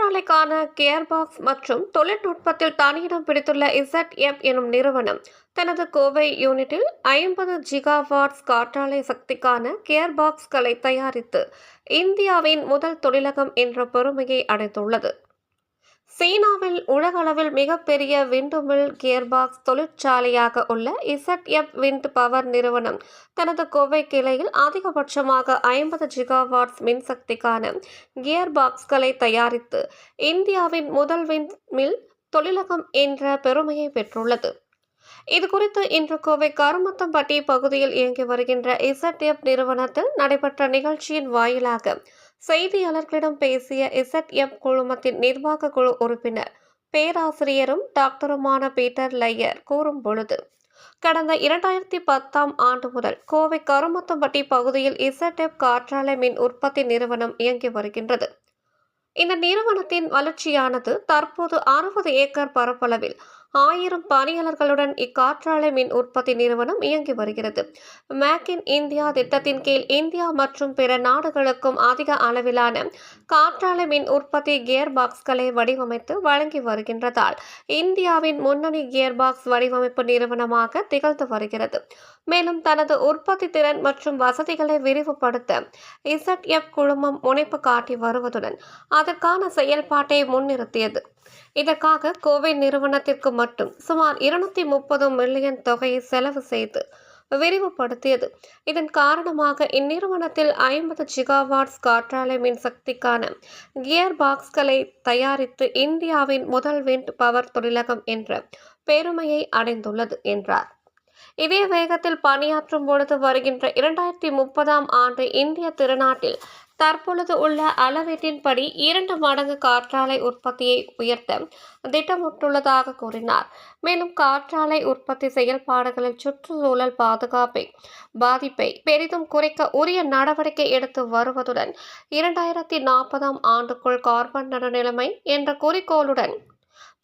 காற்றாலைக்கான gearbox மற்றும் தொழில்நுட்பத்தில் தனியிடம் பிடித்துள்ள Z எப் எனும் நிறுவனம் தனது கோவை யூனிட்டில் ஐம்பது ஜிகாவாட்ஸ் காற்றாலை சக்திக்கான கியர்பாக்ஸ்களை தயாரித்து இந்தியாவின் முதல் தொழிலகம் என்ற பெருமையை அடைந்துள்ளது. சீனாவில் உலகளவில் மிகப்பெரிய விண்டுமில் கியர்பாக்ஸ் தொழிற்சாலையாக உள்ள இசட்எப் விண்ட் பவர் நிறுவனம் தனது கோவை கிளையில் அதிகபட்சமாக ஐம்பது ஜிகாவாட்ஸ் மின்சக்திக்கான கியர்பாக்ஸ்களை தயாரித்து இந்தியாவின் முதல் விண்ட் மில் தொழிலகம் என்ற பெருமையை பெற்றுள்ளது. இது குறித்து இன்று கோவை கருமத்தம்பட்டி பகுதியில் இயங்கி வருகின்ற இசட்எப் நிறுவனத்தில் நடைபெற்ற நிகழ்ச்சியின் வாயிலாக செய்தியாளர்களிடம் பேசிய இசட்எப் குழுமத்தின் நிர்வாக குழு உறுப்பினர் பேராசிரியரும் டாக்டருமான பீட்டர் லையர் கூறும் பொழுது கடந்த இரண்டாயிரத்தி பத்தாம் ஆண்டு முதல் கோவை கருமத்தம்பட்டி பகுதியில் இசட்எப் காற்றாலை மின் உற்பத்தி நிறுவனம் இயங்கி வருகின்றது. இந்த நிறுவனத்தின் வளர்ச்சியானது தற்போது அறுபது ஏக்கர் பரப்பளவில் ஆயிரம் பணியாளர்களுடன் இக்காற்றாலை மின் உற்பத்தி நிறுவனம் இயங்கி வருகிறது. மேக் இன் இந்தியா திட்டத்தின் கீழ் இந்தியா மற்றும் பிற நாடுகளுக்கும் அதிக அளவிலான காற்றாலை மின் உற்பத்தி கியர் பாக்ஸ்களை வடிவமைத்து வழங்கி வருகின்றதால் இந்தியாவின் முன்னணி கியர் பாக்ஸ் வடிவமைப்பு நிறுவனமாக திகழ்ந்து வருகிறது. மேலும் தனது உற்பத்தி திறன் மற்றும் வசதிகளை விரிவுபடுத்த இசட் எஃப் குழுமம் முனைப்பு காட்டி வருவதுடன் அதற்கான செயல்பாட்டை முன்னிறுத்தியது. இதற்காக கோவை நிறுவனத்திற்கு மட்டும் சுமார் இருநூத்தி முப்பது மில்லியன் தொகையை செலவு செய்து விரிவுபடுத்தியது. இதன் காரணமாக இந்நிறுவனத்தில் ஐம்பது ஜிகாவாட்ஸ் காற்றாலை மின்சக்திக்கான கியர் பாக்ஸ்களை தயாரித்து இந்தியாவின் முதல் விண்ட் பவர் தொழிலகம் என்ற பெருமையை அடைந்துள்ளது என்றார். இதே வேகத்தில் பணியாற்றும் பொழுது வருகின்ற இரண்டாயிரத்தி முப்பதாம் ஆண்டு இந்திய திருநாட்டில் தற்பொழுது உள்ள அளவீட்டின்படி இரண்டு மடங்கு காற்றாலை உற்பத்தியை உயர்த்த திட்டமிட்டுள்ளதாக கூறினார். மேலும் காற்றாலை உற்பத்தி செயல்பாடுகளில் சுற்றுச்சூழல் பாதுகாப்பை பாதிப்பை பெரிதும் குறைக்க உரிய நடவடிக்கை எடுத்து வருவதுடன் இரண்டாயிரத்தி நாற்பதாம் ஆண்டுக்குள் கார்பன் நடுநிலைமை என்ற குறிக்கோளுடன்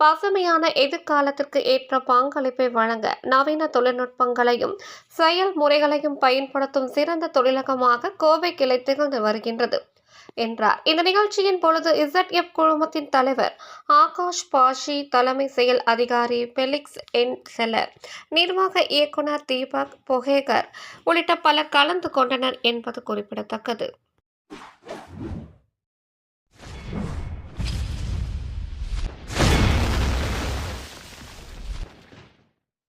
பசுமையான எதிர்காலத்திற்கு ஏற்ற பங்களிப்பை வழங்க நவீன தொழில்நுட்பங்களையும் செயல்முறைகளையும் பயன்படுத்தும் சிறந்த தொழிலகமாக கோவை கிளை திகழ்ந்து வருகின்றது என்றார். இந்த நிகழ்ச்சியின் பொழுது இசட் எஃப் குழுமத்தின் தலைவர் ஆகாஷ் பாஷி தலைமை செயல் அதிகாரி பெலிக்ஸ் என் செலர் நிர்வாக இயக்குனர் தீபக் பொகேகர் உள்ளிட்ட பலர் கலந்து கொண்டனர் என்பது குறிப்பிடத்தக்கது.